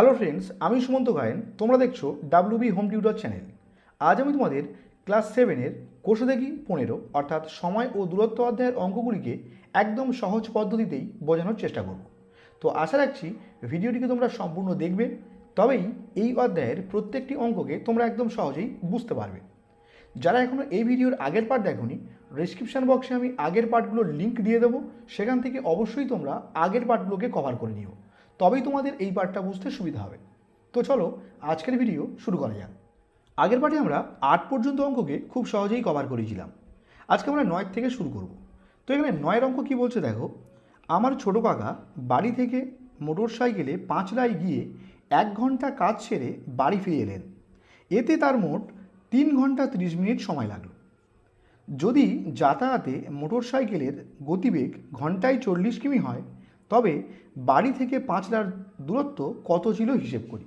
Hello friends আমি সুমন্ত গায়েন। তোমরা দেখছ ডাব্লিউবি হোম টিউটর চ্যানেল আজ আমি তোমাদের ক্লাস সেভেনের কোষদেগি পনেরো, অর্থাৎ সময় ও দূরত্ব অধ্যায়ের অঙ্কগুলিকে একদম সহজ পদ্ধতিতেই বোঝানোর চেষ্টা করব। তো আশা রাখছি ভিডিওটিকে তোমরা সম্পূর্ণ দেখবে, তবেই এই অধ্যায়ের প্রত্যেকটি অঙ্ককে তোমরা একদম সহজেই বুঝতে পারবে। যারা এখনও এই ভিডিওর আগের পার্ট দেখোনি ডিসক্রিপশান বক্সে আমি আগের পার্টগুলোর লিঙ্ক দিয়ে দেবো, সেখান থেকে অবশ্যই তোমরা আগের পার্টগুলোকে কভার করে নিও। তবেই তোমাদের এই পার্টটা বুঝতে সুবিধা হবে। তো চলো, আজকের ভিডিও শুরু করা যাক। আগের পার্টে আমরা আট পর্যন্ত অঙ্ককে খুব সহজেই কভার করেছিলাম। আজকে আমরা নয় থেকে শুরু করব। তো এখানে নয়ের অঙ্ক কী বলছে দেখো, আমার ছোটো কাকা বাড়ি থেকে মোটর সাইকেলে পাঁচলাই গিয়ে এক ঘণ্টা কাজ সেরে বাড়ি ফিরে এলেন। এতে তার মোট তিন ঘণ্টা তিরিশ মিনিট সময় লাগল। যদি যাতায়াতে মোটর সাইকেলের গতিবেগ ঘন্টায় চল্লিশ কিমি হয় তবে বাড়ি থেকে পাঁচলার দূরত্ব কত ছিল হিসেব করি।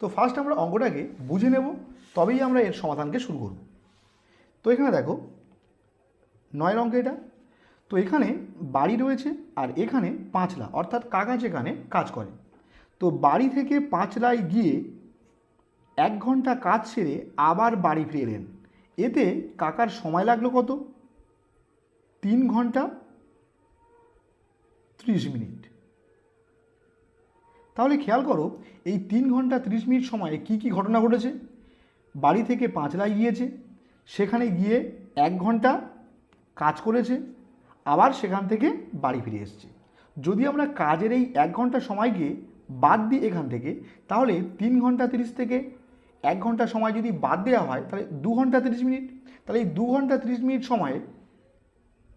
তো ফার্স্ট আমরা অঙ্কটাকে বুঝে নেব, তবেই আমরা এর সমাধানকে শুরু করব। তো এখানে দেখো নয় অঙ্ক এটা। তো এখানে বাড়ি রয়েছে আর এখানে পাঁচলা অর্থাৎ কাকা যেখানে কাজ করে। তো বাড়ি থেকে পাঁচলায় গিয়ে এক ঘণ্টা কাজ সেরে আবার বাড়ি ফিরে এলেন। এতে কাকার সময় লাগল কত? তিন ঘণ্টা ত্রিশ মিনিট। তাহলে খেয়াল করো, এই তিন ঘণ্টা ত্রিশ মিনিট সময়ে কি কি ঘটনা ঘটেছে? বাড়ি থেকে পাঁচলায় গিয়েছে, সেখানে গিয়ে এক ঘণ্টা কাজ করেছে, আবার সেখান থেকে বাড়ি ফিরে এসছে। যদি আমরা কাজের এই এক ঘণ্টা সময়কে বাদ দিই এখান থেকে, তাহলে তিন ঘণ্টা তিরিশ থেকে এক ঘণ্টা সময় যদি বাদ দেওয়া হয়, তাহলে দু ঘণ্টা তিরিশ মিনিট। তাহলে এই দু ঘণ্টা তিরিশ মিনিট সময়ে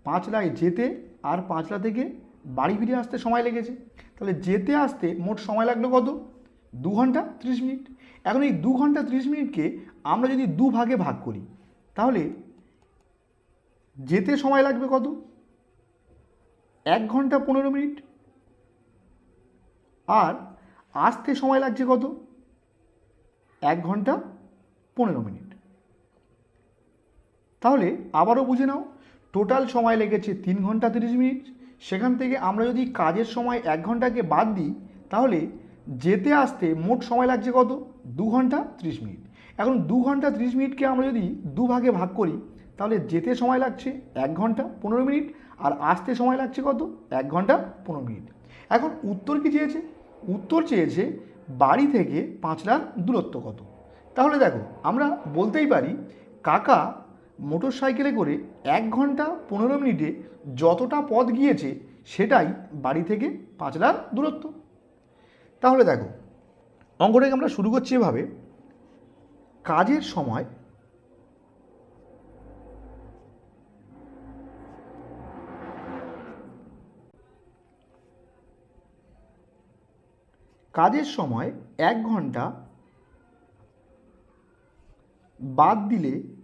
পাঁচলায় যেতে আর পাঁচলা থেকে বাড়ি ফিরে আসতে সময় লেগেছে। তাহলে যেতে আসতে মোট সময় লাগল কত? দু ঘণ্টা ত্রিশ মিনিট। এখন এই দু ঘণ্টা ত্রিশ মিনিটকে আমরা যদি দু ভাগে ভাগ করি, তাহলে যেতে সময় লাগবে কত? এক ঘণ্টা পনেরো মিনিট। আর আসতে সময় লাগছে কত? এক ঘণ্টা পনেরো মিনিট। তাহলে আবারও বুঝে নাও, টোটাল সময় লেগেছে তিন ঘণ্টা তিরিশ মিনিট। সেখান থেকে আমরা যদি কাজের সময় এক ঘন্টাকে বাদ দিই, তাহলে যেতে আসতে মোট সময় লাগছে কত? দু ঘণ্টা ত্রিশ মিনিট। এখন দু ঘণ্টা ত্রিশ মিনিটকে আমরা যদি দু ভাগে ভাগ করি, তাহলে যেতে সময় লাগছে এক ঘণ্টা পনেরো মিনিট আর আসতে সময় লাগছে কত? এক ঘণ্টা পনেরো মিনিট। এখন উত্তর কি চেয়েছে? উত্তর চেয়েছে বাড়ি থেকে পাঁচলার দূরত্ব কত? তাহলে দেখো, আমরা বলতেই পারি, কাকা মোটর সাইকেলে করে এক ঘণ্টা পনেরো মিনিটে যতটা পথ গিয়েছে সেটাই বাড়ি থেকে পাঁচলার দূরত্ব। তাহলে দেখো, অঙ্কটাকে আমরা শুরু করছি এভাবে। কাজের সময় কাজের সময় এক ঘণ্টা বাদ দিলে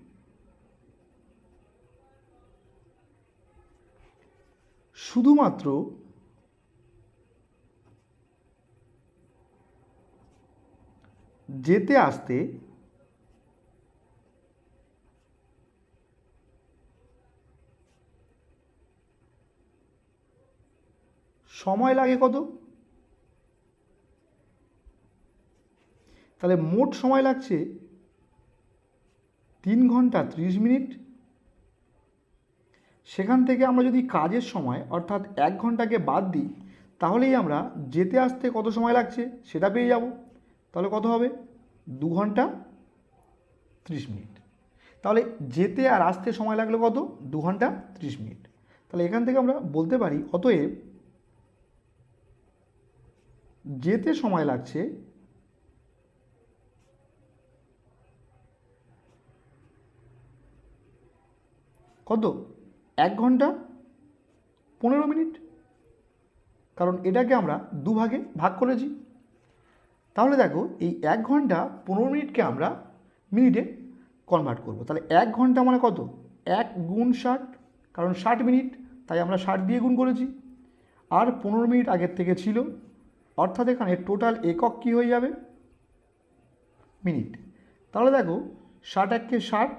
শুধুমাত্র যেতে আসতে সময় লাগে কত? তাহলে মোট সময় লাগছে তিন ঘণ্টা ত্রিশ মিনিট। সেখান থেকে আমরা যদি কাজের সময়, অর্থাৎ এক ঘন্টাকে বাদ দিই, তাহলেই আমরা যেতে আসতে কত সময় লাগছে সেটা পেয়ে যাব। তাহলে কত হবে? দু ঘণ্টা ত্রিশ মিনিট। তাহলে যেতে আর আসতে সময় লাগল কত? দু ঘণ্টা ত্রিশ মিনিট। তাহলে এখান থেকে আমরা বলতে পারি, অতএব যেতে সময় লাগছে কত? এক ঘণ্টা, পনেরো মিনিট। কারণ এটাকে আমরা দুভাগে ভাগ করেছি। তাহলে দেখো, এই এক ঘণ্টা, পনেরো মিনিটকে আমরা মিনিটে কনভার্ট করব। তাহলে এক ঘণ্টা মানে কত? এক গুণ ষাট। কারণ ষাট মিনিট, তাই আমরা ষাট দিয়ে গুণ করেছি। আর পনেরো মিনিট আগের থেকে ছিল। অর্থাৎ এখানে টোটাল একক কী হয়ে যাবে? মিনিট। তাহলে দেখো, ষাট এককে ষাট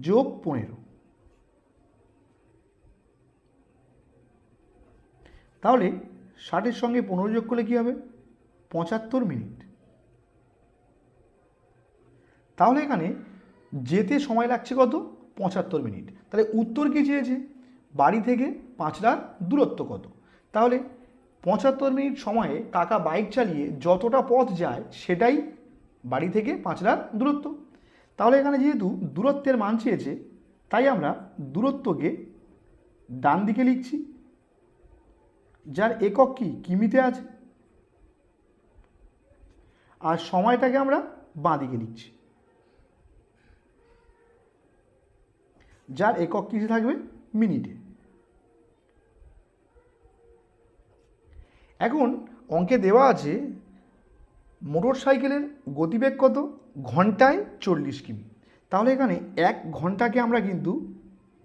যোগ পনেরো। তাহলে ষাটের সঙ্গে পনেরো যোগ করলে কী হবে? পঁচাত্তর মিনিট। তাহলে এখানে যেতে সময় লাগছে কত? পঁচাত্তর মিনিট। তাহলে উত্তর কী চেয়েছে? বাড়ি থেকে পাঁচলার দূরত্ব কত? তাহলে পঁচাত্তর মিনিট সময়ে কাকা বাইক চালিয়ে যতটা পথ যায় সেটাই বাড়ি থেকে পাঁচলার দূরত্ব। তাহলে এখানে যেহেতু দূরত্বের মান চেয়েছে, তাই আমরা দূরত্বকে ডান দিকে লিখছি। যার একক কি? কিমিতে আছে? আর সময়টাকে আমরা বাঁ দিকে লিখছি। যার একক কিসে থাকবে? মিনিটে। এখন অঙ্কে দেওয়া আছে, মোটর সাইকেলের গতিবেগ কত? ঘন্টায় চল্লিশ কিমি। তাহলে এখানে এক ঘন্টাকে আমরা কিন্তু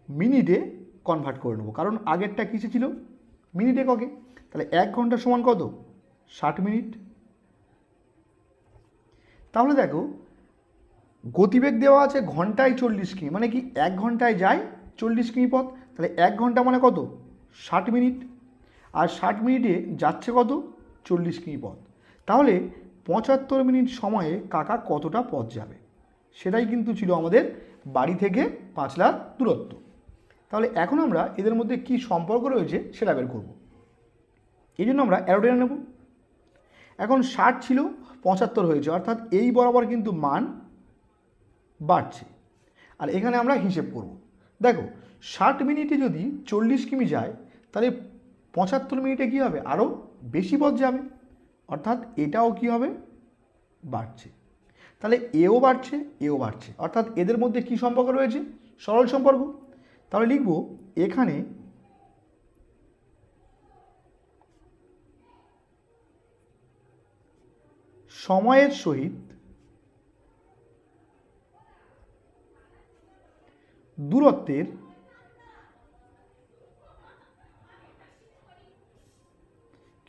মিনিটে কনভার্ট করে নেব। কারণ আগেরটা কিসে ছিল? মিনিটে ককে? তাহলে এক ঘণ্টা সমান কত? ষাট মিনিট। তাহলে দেখো, গতিবেগ দেওয়া আছে ঘন্টায় চল্লিশ কিমি মানে কি এক ঘন্টায় যায় চল্লিশ কিমি পথ? তাহলে এক ঘণ্টা মানে কত? ষাট মিনিট। আর ষাট মিনিটে যাচ্ছে কত? চল্লিশ কিমি পথ। তাহলে পঁচাত্তর মিনিট সময়ে কাকা কতটা পথ যাবে? সেটাই কিন্তু ছিল আমাদের বাড়ি থেকে পাঁচলার দূরত্ব। তাহলে এখন আমরা এদের মধ্যে কি সম্পর্ক রয়েছে সেটা বের করব। এই জন্য আমরা অ্যারোটেনা নেব। এখন ষাট ছিল, পঁচাত্তর হয়েছে, অর্থাৎ এই বরাবর কিন্তু মান বাড়ছে। আর এখানে আমরা হিসেব করব। দেখো, ষাট মিনিটে যদি চল্লিশ কিমি যায়, তাহলে পঁচাত্তর মিনিটে কী হবে? আরও বেশি পথ যাবে। অর্থাৎ এটাও কী হবে? বাড়ছে। তাহলে এও বাড়ছে এও বাড়ছে। অর্থাৎ এদের মধ্যে কি সম্পর্ক রয়েছে? সরল সম্পর্ক। তাহলে লিখব এখানে সময়ের সহিত দূরত্বের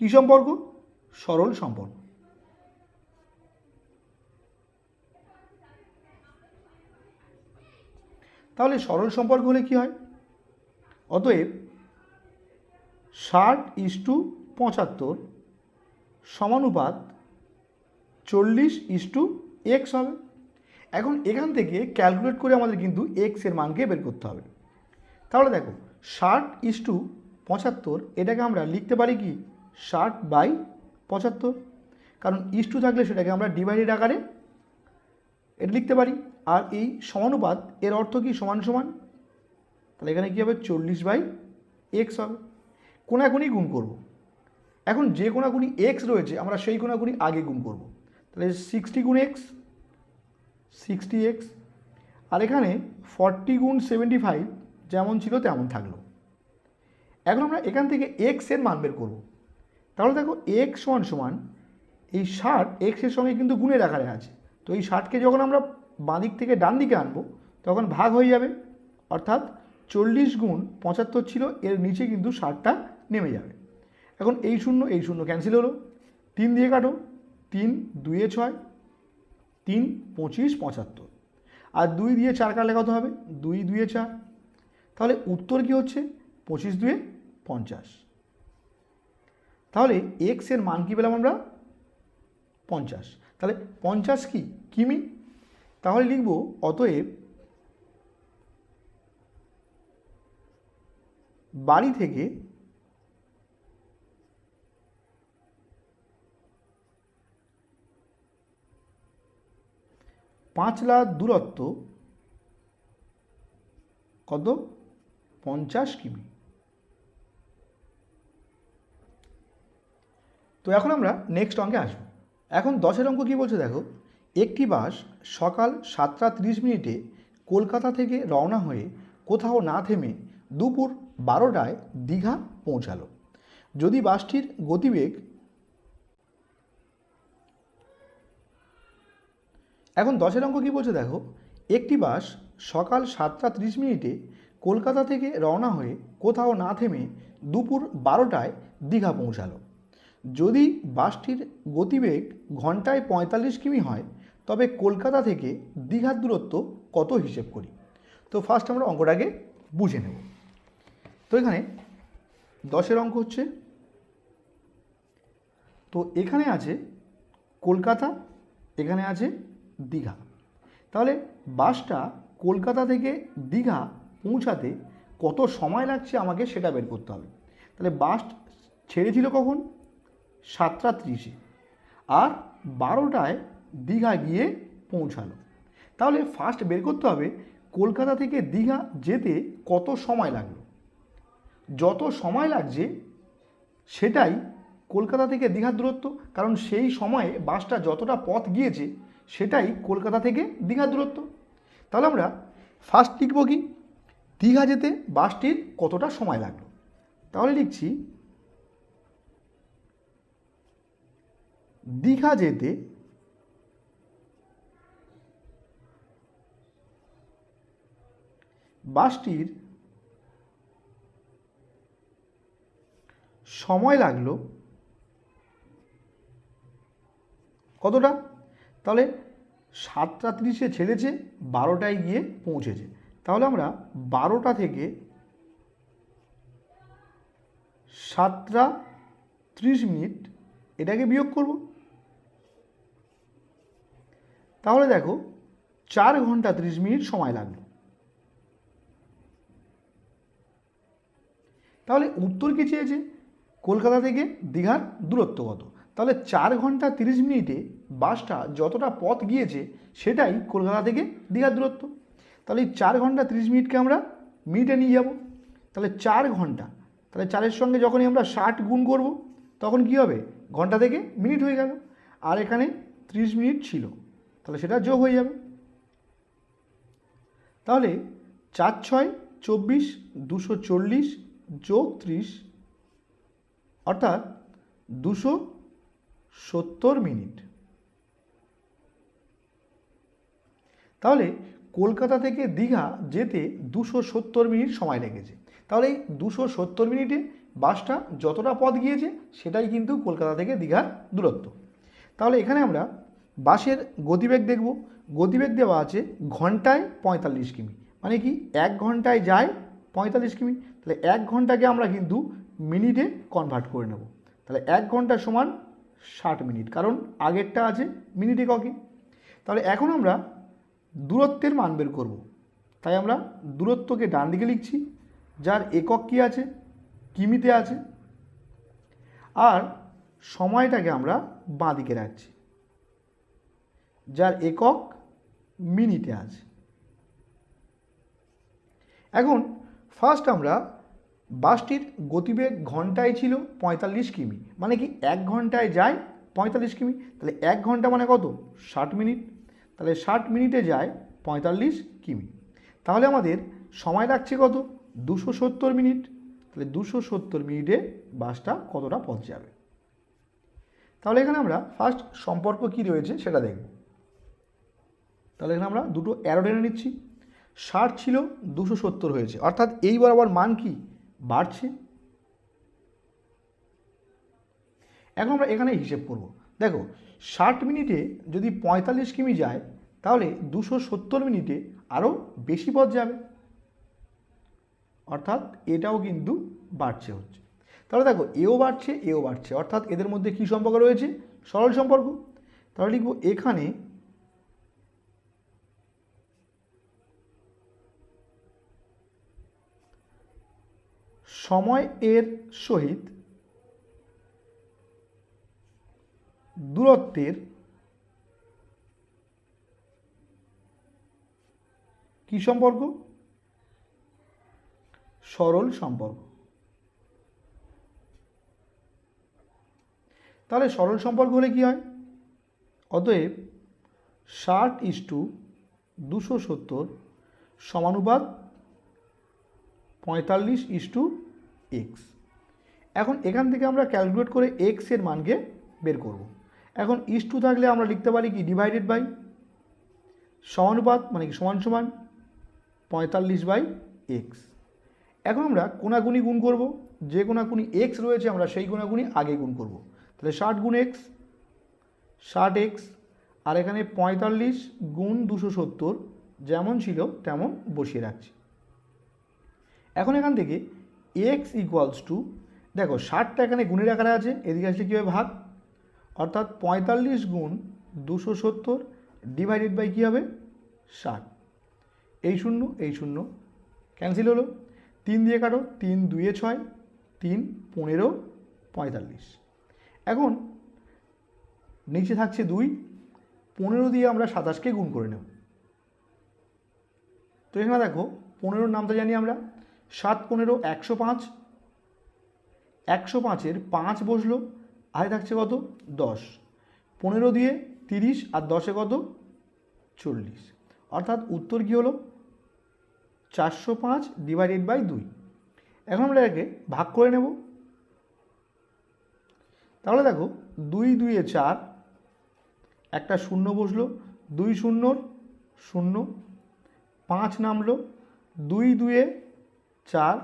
কি সম্পর্ক? সরল সম্পর্ক। তাহলে সরল সম্পর্ক হলে কি হয়? অতএব ষাট ইস টু পঁচাত্তর সমানুপাত চল্লিশ ইস টু এক্স হবে। এখন এখান থেকে ক্যালকুলেট করে আমাদের কিন্তু এক্সের মানকে বের করতে হবে। তাহলে দেখো, ষাট ইস টু পঁচাত্তর এটাকে আমরা লিখতে পারি কি? ষাট বাই পঁচাত্তর। কারণ ইস টু থাকলে সেটাকে আমরা ডিভাইডেড আকারে এটা লিখতে পারি। আর এই সমানুপাত, এর অর্থ কি সমান সমান? তাহলে এখানে কী হবে? চল্লিশ বাই এক্স হবে। কোনাকুনি গুণ করব। এখন যে কোনাকুনি এক্স রয়েছে, আমরা সেই কোনাকুনি আগে গুণ করব। তাহলে সিক্সটি গুণ এক্স সিক্সটি এক্স আর এখানে ফর্টি গুণ সেভেন্টি ফাইভ যেমন ছিল তেমন থাকল। এখন আমরা এখান থেকে এক্সের মান বের করব। তাহলে দেখো এক্স সমান সমান, এই ষাট এক্সের সঙ্গে কিন্তু গুণের আকারে আছে। তো এই ষাটকে যখন আমরা বাঁ দিক থেকে ডান দিকে আনব, তখন ভাগ হয়ে যাবে। অর্থাৎ চল্লিশ গুণ পঁচাত্তর ছিল, এর নিচে কিন্তু ষাটটা নেমে যাবে। এখন এই শূন্য এই শূন্য ক্যান্সেল হলো। তিন দিয়ে কাটো, তিন দুয়ে ছয়, তিন পঁচিশ পঁচাত্তর। আর দুই দিয়ে চার কাটলে কত হবে? দুই দুয়ে চার। তাহলে উত্তর কি হচ্ছে? পঁচিশ দুয়ে পঞ্চাশ। তাহলে এক্সের মান কী পেলাম আমরা? পঞ্চাশ। তাহলে পঞ্চাশ কি? কিমি? তাহলে লিখব অতএব বাড়ি থেকে পাঁচলা দূরত্ব কত? পঞ্চাশ কিমি। তো এখন আমরা নেক্সট অঙ্কে আসব। এখন দশের অঙ্ক কী বলছে দেখো? একটি বাস সকাল সাতটা তিরিশ মিনিটে কলকাতা থেকে রওনা হয়ে কোথাও না থেমে দুপুর বারোটায় দীঘা পৌঁছালো। যদি বাসটির গতিবেগ এখন দশের অঙ্ক কী বলছে দেখো? একটি বাস সকাল সাতটা তিরিশ মিনিটে কলকাতা থেকে রওনা হয়ে কোথাও না থেমে দুপুর বারোটায় দীঘা পৌঁছালো। যদি বাসটির গতিবেগ ঘন্টায় পঁয়তাল্লিশ কিমি হয় তবে কলকাতা থেকে দীঘার দূরত্ব কত হিসেব করি? তো ফার্স্ট আমরা অঙ্কটাকে বুঝে নেব। তো এখানে দশের অঙ্ক হচ্ছে, তো এখানে আছে কলকাতা, এখানে আছে দীঘা। তাহলে বাসটা কলকাতা থেকে দীঘা পৌঁছাতে কত সময় লাগছে আমাকে সেটা বের করতে হবে। তাহলে বাস ছেড়েছিল কখন? সাতটা ত্রিশে। আর বারোটায় দীঘা গিয়ে পৌঁছালো। তাহলে ফার্স্ট বের করতে হবে কলকাতা থেকে দীঘা যেতে কত সময় লাগল? যত সময় লাগছে সেটাই কলকাতা থেকে দীঘার দূরত্ব, কারণ সেই সময়ে বাসটা যতটা পথ গিয়েছে সেটাই কলকাতা থেকে দীঘার দূরত্ব। তাহলে আমরা ফার্স্ট লিখব কি? দীঘা যেতে বাসটির কতটা সময় লাগল? তাহলে লিখছি, দীঘা যেতে বাসটির সময় লাগল কতটা? তাহলে সাতটা তিরিশে ছেড়েছে বারোটায় গিয়ে পৌঁছেছে। তাহলে আমরা বারোটা থেকে সাতটা ত্রিশ মিনিট এটাকে বিয়োগ করব। তাহলে দেখো, চার ঘণ্টা ত্রিশ মিনিট সময় লাগল। তাহলে উত্তর কী চেয়েছে? কলকাতা থেকে দীঘার দূরত্ব কত? তাহলে চার ঘণ্টা তিরিশ মিনিটে বাসটা যতটা পথ গিয়েছে, সেটাই কলকাতা থেকে দীঘার দূরত্ব। তাহলে এই চার ঘণ্টা তিরিশ মিনিটকে আমরা মিনিটে নিয়ে যাব। তাহলে চার ঘণ্টা। তাহলে চারের সঙ্গে যখনই আমরা ষাট গুণ করব, তখন কি হবে? ঘণ্টা থেকে মিনিট হয়ে গেল। আর এখানে ত্রিশ মিনিট ছিল। তাহলে সেটা যোগ হয়ে যাবে। তাহলে চার ছয় চব্বিশ দুশো চল্লিশ যোগ ত্রিশ, অর্থাৎ দুশো সত্তর মিনিট। তাহলে কলকাতা থেকে দীঘা যেতে দুশো সত্তর মিনিট সময় লেগেছে। তাহলে এই দুশো সত্তর মিনিটে বাসটা যতটা পথ গিয়েছে, সেটাই কিন্তু কলকাতা থেকে দীঘার দূরত্ব। তাহলে এখানে আমরা বাসের গতিবেগ দেখব। গতিবেগ দেওয়া আছে ঘন্টায় পঁয়তাল্লিশ কিমি মানে কি এক ঘন্টায় যায় পঁয়তাল্লিশ কিমি। তাহলে এক ঘন্টাকে আমরা কিন্তু মিনিটে কনভার্ট করে নেব। তাহলে এক ঘণ্টা সমান ষাট মিনিট, কারণ আগেরটা আছে মিনিটে ককে। তাহলে এখন আমরা দূরত্বের মান বের করব। তাই আমরা দূরত্বকে ডান দিকে লিখছি, যার একক কী আছে? কিমিতে আছে? আর সময়টাকে আমরা বাঁ দিকে রাখছি, যার একক মিনিটে আছে। এখন ফার্স্ট আমরা বাসটির গতিবেগ ঘন্টায় ছিল পঁয়তাল্লিশ কিমি। মানে কি এক ঘন্টায় যায় পঁয়তাল্লিশ কিমি। তাহলে এক ঘণ্টা মানে কত? ষাট মিনিট। তাহলে ষাট মিনিটে যায় পঁয়তাল্লিশ কিমি। তাহলে আমাদের সময় লাগছে কত? দুশো সত্তর মিনিট। তাহলে দুশো সত্তর মিনিটে বাসটা কতটা পথ যাবে? তাহলে এখানে আমরা ফার্স্ট সম্পর্ক কি রয়েছে সেটা দেখব। তাহলে এখানে আমরা দুটো অ্যারো টেনে নিচ্ছি। ষাট ছিল, দুশো সত্তর হয়েছে। অর্থাৎ এই বরাবর মান কি? বাড়ছে। এখন আমরা এখানে হিসেব করব। দেখো, ষাট মিনিটে যদি পঁয়তাল্লিশ কিমি যায়, তাহলে দুশো সত্তর মিনিটে আরও বেশি পথ যাবে। অর্থাৎ এটাও কিন্তু বাড়ছে হচ্ছে। তাহলে দেখো, এও বাড়ছে এও বাড়ছে। অর্থাৎ এদের মধ্যে কী সম্পর্ক রয়েছে? সরল সম্পর্ক। তাহলে লিখব এখানে সময় এর সহিত দূরত্বের কি সম্পর্ক? সরল সম্পর্ক। তাহলে সরল সম্পর্ক হলে কি হয়? অতএব ষাট ইস টু দুশো সত্তর সমানুপাত পঁয়তাল্লিশ ইস টু এক্স এখন এখান থেকে আমরা ক্যালকুলেট করে এক্সের মানকে বের করব। এখন ইস টু থাকলে আমরা লিখতে পারি কি ডিভাইডেড বাই সমানুপাত মানে কি সমান সমান পঁয়তাল্লিশ বাই এক্স এখন আমরা কোনাগুনি গুণ করব। যে কোনাগুনি এক্স রয়েছে আমরা সেই কোনাগুনি আগে গুণ করব। তাহলে ষাট গুণ এক্স ষাট এক্স আর এখানে পঁয়তাল্লিশ গুণ দুশো সত্তর যেমন ছিল তেমন বসিয়ে রাখছি। এখন এখান থেকে এক্স ইকুয়ালস টু দেখো, ষাটটা এখানে গুণের আকারে আছে, এদিকে আসলে কীভাবে ভাগ? অর্থাৎ পঁয়তাল্লিশ গুণ দুশো সত্তর ডিভাইডেড বাই কী হবে? ষাট। এই শূন্য এই শূন্য। ক্যান্সেল হলো। তিন দিয়ে কাটো, তিন দুয়ে ছয়, তিন পনেরো, পঁয়তাল্লিশ। এখন, নিচে থাকছে দুই, পনেরো দিয়ে আমরা সাতাশকে গুণ করে নেব। তো এখানে দেখো, পনেরোর নামটা জানি আমরা। সাত পনেরো, একশো পাঁচ। একশো পাঁচের পাঁচ বসল আয় থাকছে কত? দশ। পনেরো দিয়ে তিরিশ আর দশে কত? চল্লিশ। অর্থাৎ উত্তর কী হলো? চারশো পাঁচ ডিভাইডেড বাই দুই। এখন আমরা একে ভাগ করে নেব। তাহলে দেখো, দুই, দুইয়ে চার, একটা শূন্য বসল, দুই শূন্যর শূন্য। পাঁচ নামলো, দুই দুয়ে চার,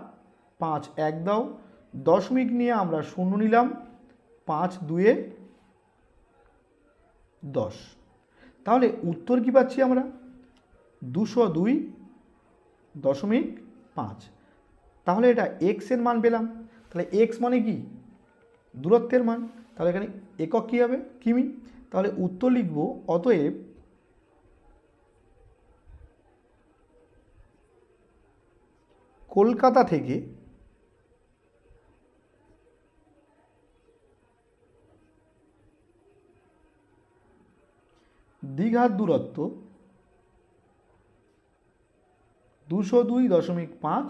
পাঁচ এক দাও। দশমিক নিয়ে আমরা শূন্য নিলাম, পাঁচ দুয়ে দশ। তাহলে উত্তর কি পাচ্ছি আমরা? দুশো দুই দশমিক পাঁচ। তাহলে এটা এক্সের মান পেলাম। তাহলে এক্স মানে কি? দূরত্বের মান। তাহলে এখানে একক কী হবে? কিমি? তাহলে উত্তর লিখব, অতএব কলকাতা থেকে দীঘার দূরত্ব দুশো দুই দশমিক পাঁচ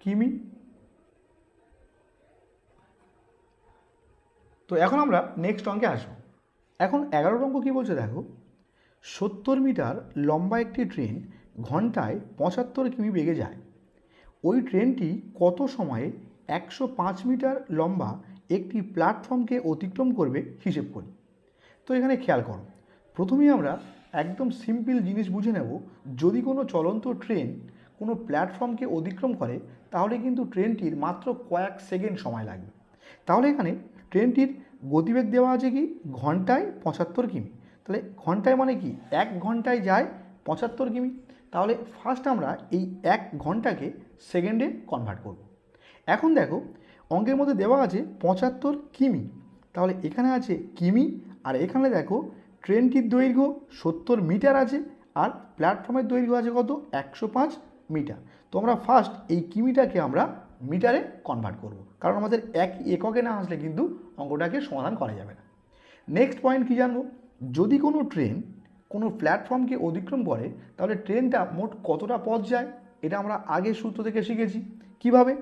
কিমি। তো এখন আমরা নেক্সট অঙ্কে আসব। এখন এগারো অঙ্ক কী বলছে দেখো? সত্তর মিটার লম্বা একটি ট্রেন ঘন্টায় পঁচাত্তর কিমি বেগে যায়। ওই ট্রেনটি কত সময়ে একশো পাঁচ মিটার লম্বা একটি প্ল্যাটফর্মকে অতিক্রম করবে হিসেব করি। তো এখানে খেয়াল করো, প্রথমেই আমরা একদম সিম্পল জিনিস বুঝে নেব, যদি কোনো চলন্ত ট্রেন কোনো প্ল্যাটফর্মকে অতিক্রম করে, তাহলে কিন্তু ট্রেনটির মাত্র কয়েক সেকেন্ড সময় লাগবে। তাহলে এখানে ট্রেনটির গতিবেগ দেওয়া আছে কি? ঘন্টায় পঁচাত্তর কিমি। তাহলে ঘন্টায় মানে কি? এক ঘন্টায় যায় পঁচাত্তর কিমি। তাহলে ফার্স্ট আমরা এই এক ঘন্টাকে সেকেন্ডে কনভার্ট করব। এখন দেখো, অঙ্কের মধ্যে দেওয়া আছে পঁচাত্তর কিমি। তাহলে এখানে আছে কিমি, আর এখানে দেখো ট্রেনটির দৈর্ঘ্য সত্তর মিটার আছে, আর প্ল্যাটফর্মের দৈর্ঘ্য আছে কত? একশো পাঁচ মিটার। তো আমরা ফার্স্ট এই কিমিটাকে আমরা মিটারে কনভার্ট করব। কারণ আমাদের এক এককে না আসলে কিন্তু অঙ্কটাকে সমাধান করা যাবে না। নেক্সট পয়েন্ট কী জানব? যদি কোনো ট্রেন কোনো প্ল্যাটফর্মকে অতিক্রম করে, তাহলে ট্রেনটা মোট কতটা পথ যায়, এটা আমরা আগের সূত্র থেকে শিখেছি। কীভাবে?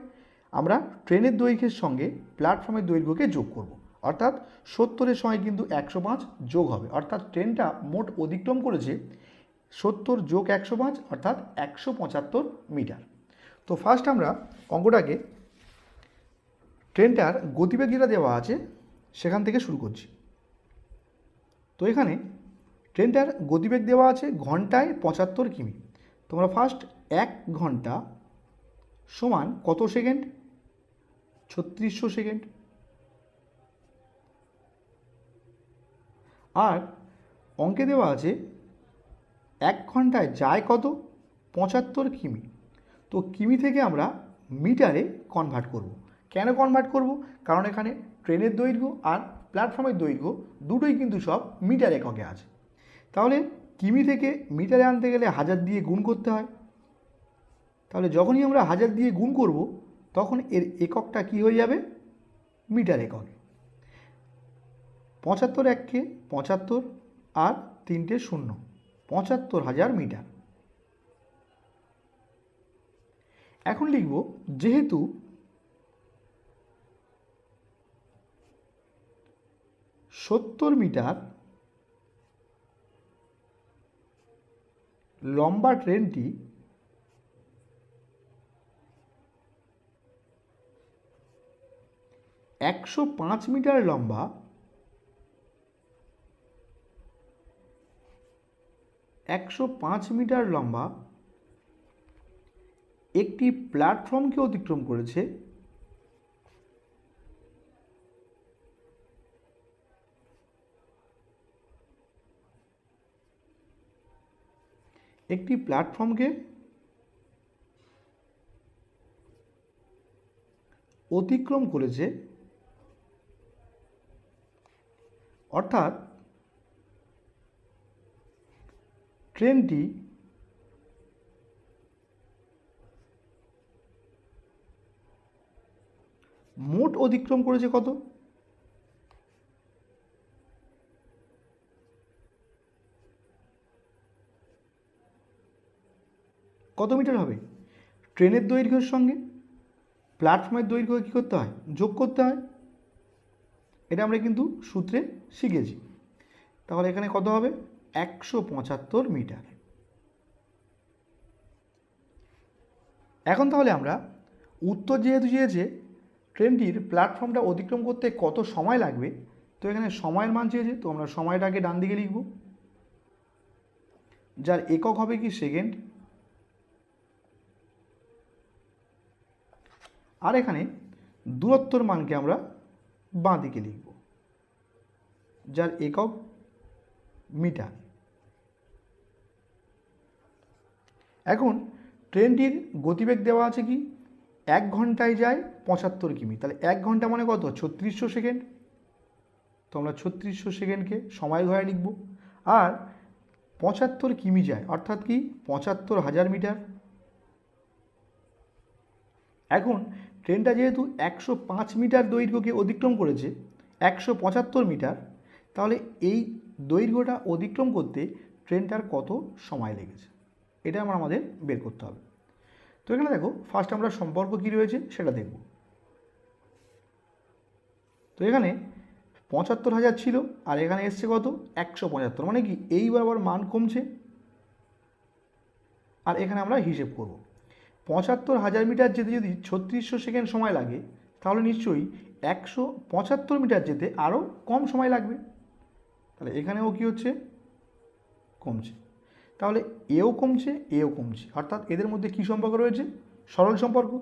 আমরা ট্রেনের দৈর্ঘ্যের সঙ্গে প্ল্যাটফর্মের দৈর্ঘ্যকে যোগ করব। অর্থাৎ সত্তরের সময় কিন্তু একশো পাঁচ যোগ হবে। অর্থাৎ ট্রেনটা মোট অতিক্রম করেছে সত্তর যোগ একশো পাঁচ, অর্থাৎ একশো পঁচাত্তর মিটার। তো ফার্স্ট আমরা অঙ্কটাকে ট্রেনটার গতিবেগ যেটা দেওয়া আছে, সেখান থেকে শুরু করছি। তো এখানে ট্রেনটার গতিবেগ দেওয়া আছে ঘন্টায় পঁচাত্তর কিমি। তোমরা ফার্স্ট এক ঘণ্টা সমান কত সেকেন্ড? ছত্রিশশো সেকেন্ড। আর অঙ্কে দেওয়া আছে এক ঘন্টায় যায় কত? পঁচাত্তর কিমি। তো কিমি থেকে আমরা মিটারে কনভার্ট করব। কেন কনভার্ট করব? কারণ এখানে ট্রেনের দৈর্ঘ্য আর প্ল্যাটফর্মের দৈর্ঘ্য দুটোই কিন্তু সব মিটার এককে আছে। তাহলে কিমি থেকে মিটারে আনতে গেলে হাজার দিয়ে গুণ করতে হয়। তাহলে যখনই আমরা হাজার দিয়ে গুণ করব, তখন এর এককটা কি হয়ে যাবে? মিটার একক। পঁচাত্তর এককে পঁচাত্তর আর তিনটে শূন্য। পঁচাত্তর হাজার মিটার। এখন লিখব, যেহেতু সত্তর মিটার লম্বা ট্রেনটি একশো পাঁচ মিটার লম্বা একশো পাঁচ মিটার লম্বা একটি প্ল্যাটফর্মকে অতিক্রম করেছে। একটি প্ল্যাটফর্মকে অতিক্রম করেছে। অর্থাৎ ট্রেনটি মোট অতিক্রম করেছে কত? কত মিটার হবে? ট্রেনের দৈর্ঘ্যের সঙ্গে প্ল্যাটফর্মের দৈর্ঘ্য কী করতে হয়? যোগ করতে হয়। এটা আমরা কিন্তু সূত্রে শিখেছি। তাহলে এখানে কত হবে? একশো পঁচাত্তর মিটার। এখন তাহলে আমরা উত্তর যেহেতু চেয়েছে ট্রেনটির প্ল্যাটফর্মটা অতিক্রম করতে কত সময় লাগবে? তো এখানে সময়ের মান চেয়েছে, তো আমরা সময়টাকে ডান দিকে লিখব। যার একক হবে কি সেকেন্ড? আর এখানে দূরত্বর মানকে আমরা বাঁ দিকে লিখব, যার একক মিটার। এখন ট্রেনটির গতিবেগ দেওয়া আছে কি? এক ঘন্টায় যায় পঁচাত্তর কিমি। তাহলে এক ঘণ্টা মানে কত? ছত্রিশশো সেকেন্ড। তো আমরা ছত্রিশশো সেকেন্ডকে সময় ঘরে লিখব। আর পঁচাত্তর কিমি যায়, অর্থাৎ কি? পঁচাত্তর হাজার মিটার। এখন ট্রেনটা যেহেতু একশো পাঁচ মিটার দৈর্ঘ্যকে অতিক্রম করেছে, একশো পঁচাত্তর মিটার, তাহলে এই দৈর্ঘ্যটা অতিক্রম করতে ট্রেনটার কত সময় লেগেছে? এটা আমরা আমাদের বের করতে হবে। তো এখানে দেখো ফার্স্ট আমরা সম্পর্ক কী রয়েছে সেটা দেখব। তো এখানে পঁচাত্তর হাজার ছিল, আর এখানে এসছে কত? একশো পঁচাত্তর মানে কি এইবার আবার মান কমছে। আর এখানে আমরা হিসেব করব। পঁচাত্তর হাজার মিটার যেতে যদি ছত্রিশশো সেকেন্ড সময় লাগে, তাহলে নিশ্চয়ই একশো পঁচাত্তর মিটার যেতে আরও কম সময় লাগবে। তাহলে এখানেও কী হচ্ছে? কমছে। তাহলে এও কমছে এও কমছে। অর্থাৎ এদের মধ্যে কী সম্পর্ক রয়েছে? সরল সম্পর্ক।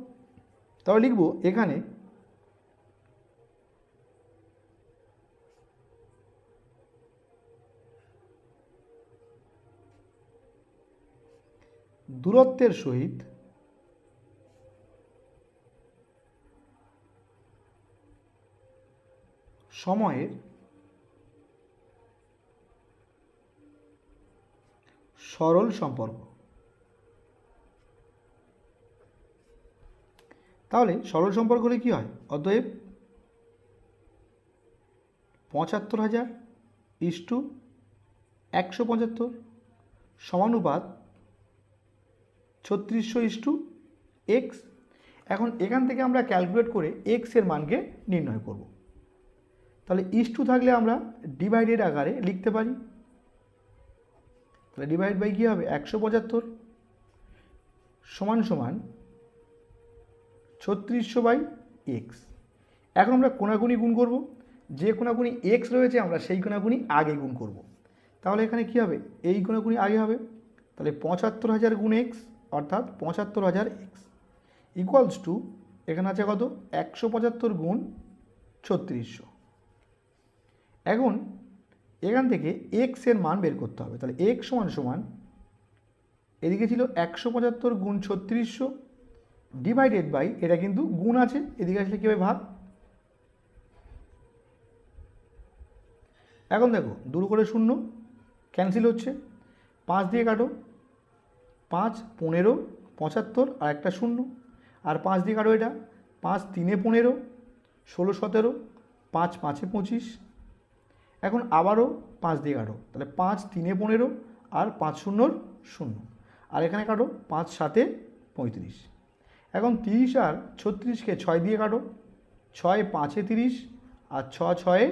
তাহলে লিখব এখানে দূরত্বের সহিত সময়ের সরল সম্পর্ক। তাহলে সরল সম্পর্ক হলে কী হয়? অতএব পঁচাত্তর হাজার ইস্টু একশো পঁচাত্তর সমানুপাত ছত্রিশশো ইস্টু এক্স। এখন এখান থেকে আমরা ক্যালকুলেট করে এক্সের মানকে নির্ণয় করব। তাহলে ইস্টু থাকলে আমরা ডিভাইডেড আকারে লিখতে পারি। তাহলে ডিভাইড বাই কী হবে? একশো পঁচাত্তর সমান সমান ছত্রিশশো বাই এক্স। এখন আমরা কোনাকুনি গুণ করব। যে কোনাকুনি এক্স রয়েছে, আমরা সেই কোনাকুনি আগে গুণ করব। তাহলে এখানে কী হবে? এই কোনাকুনি আগে হবে। তাহলে পঁচাত্তর হাজার গুণ এক্স, অর্থাৎ পঁচাত্তর হাজার এক্স ইকুয়ালস টু এখানে আছে কত? একশো পঁচাত্তর গুণ ছত্রিশশো। এখন এখান থেকে এক্সের মান বের করতে হবে। তাহলে এক্স সমান সমান এদিকে ছিল একশো পঁচাত্তর গুণ ছত্রিশশো ডিভাইডেড বাই এটা কিন্তু গুণ আছে, এদিকে আসলে কীভাবে ভাগ? এখন দেখো, দূর করে শূন্য ক্যান্সেল হচ্ছে, পাঁচ দিয়ে কাটো, পাঁচ পনেরো, পঁচাত্তর, আর একটা শূন্য, আর পাঁচ দিয়ে কাটো এটা, পাঁচ তিনে পনেরো, ষোলো সতেরো, পাঁচ পাঁচে পঁচিশ এখন আবারও পাঁচ দিয়ে কাটো। তাহলে পাঁচ তিনে পনেরো আর পাঁচ শূন্যর শূন্য। আর এখানে কাটো পাঁচ সাতে পঁয়ত্রিশ। এখন তিরিশ আর ছত্রিশকে ছয় দিয়ে কাটো। ছয় পাঁচে তিরিশ আর ছ ছয়ে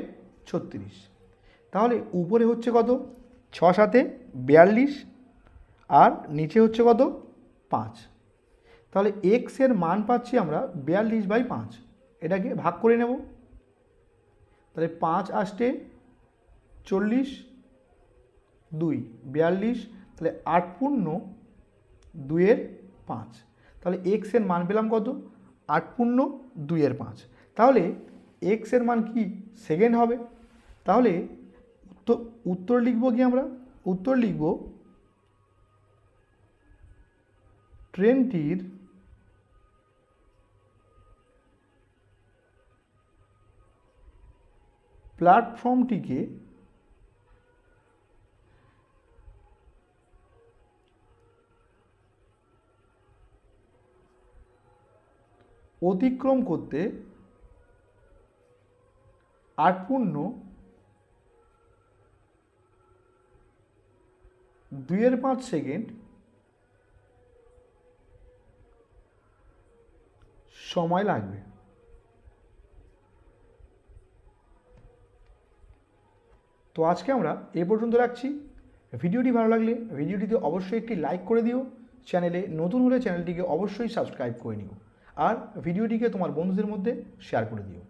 ছত্রিশ। তাহলে উপরে হচ্ছে কত? ছ সাতে বিয়াল্লিশ আর নিচে হচ্ছে কত? পাঁচ। তাহলে এক্সের মান পাচ্ছি আমরা বিয়াল্লিশ বাই পাঁচ। এটাকে ভাগ করে নেব। তাহলে পাঁচ আসতে চল্লিশ, দুই, বিয়াল্লিশ, তাহলে আট পূর্ণ দুইয়ের পাঁচ। তাহলে এক্সের মান পেলাম কত? আট পূর্ণ দুইয়ের পাঁচ। তাহলে এক্সের মান কি সেকেন্ড হবে? তাহলে উত্তর উত্তর লিখব কি আমরা? উত্তর লিখব ট্রেনটির প্ল্যাটফর্মটিকে অতিক্রম করতে আট পূর্ণ দুইয়ের পাঁচ সেকেন্ড সময় লাগবে। তো আজকে আমরা এ পর্যন্ত রাখছি। ভিডিওটি ভালো লাগলে ভিডিওটিতে অবশ্যই একটি লাইক করে দিও। চ্যানেলে নতুন হলে চ্যানেলটিকে অবশ্যই সাবস্ক্রাইব করে নিও। আর ভিডিওটিকে তোমার বন্ধুদের মধ্যে শেয়ার করে দিও।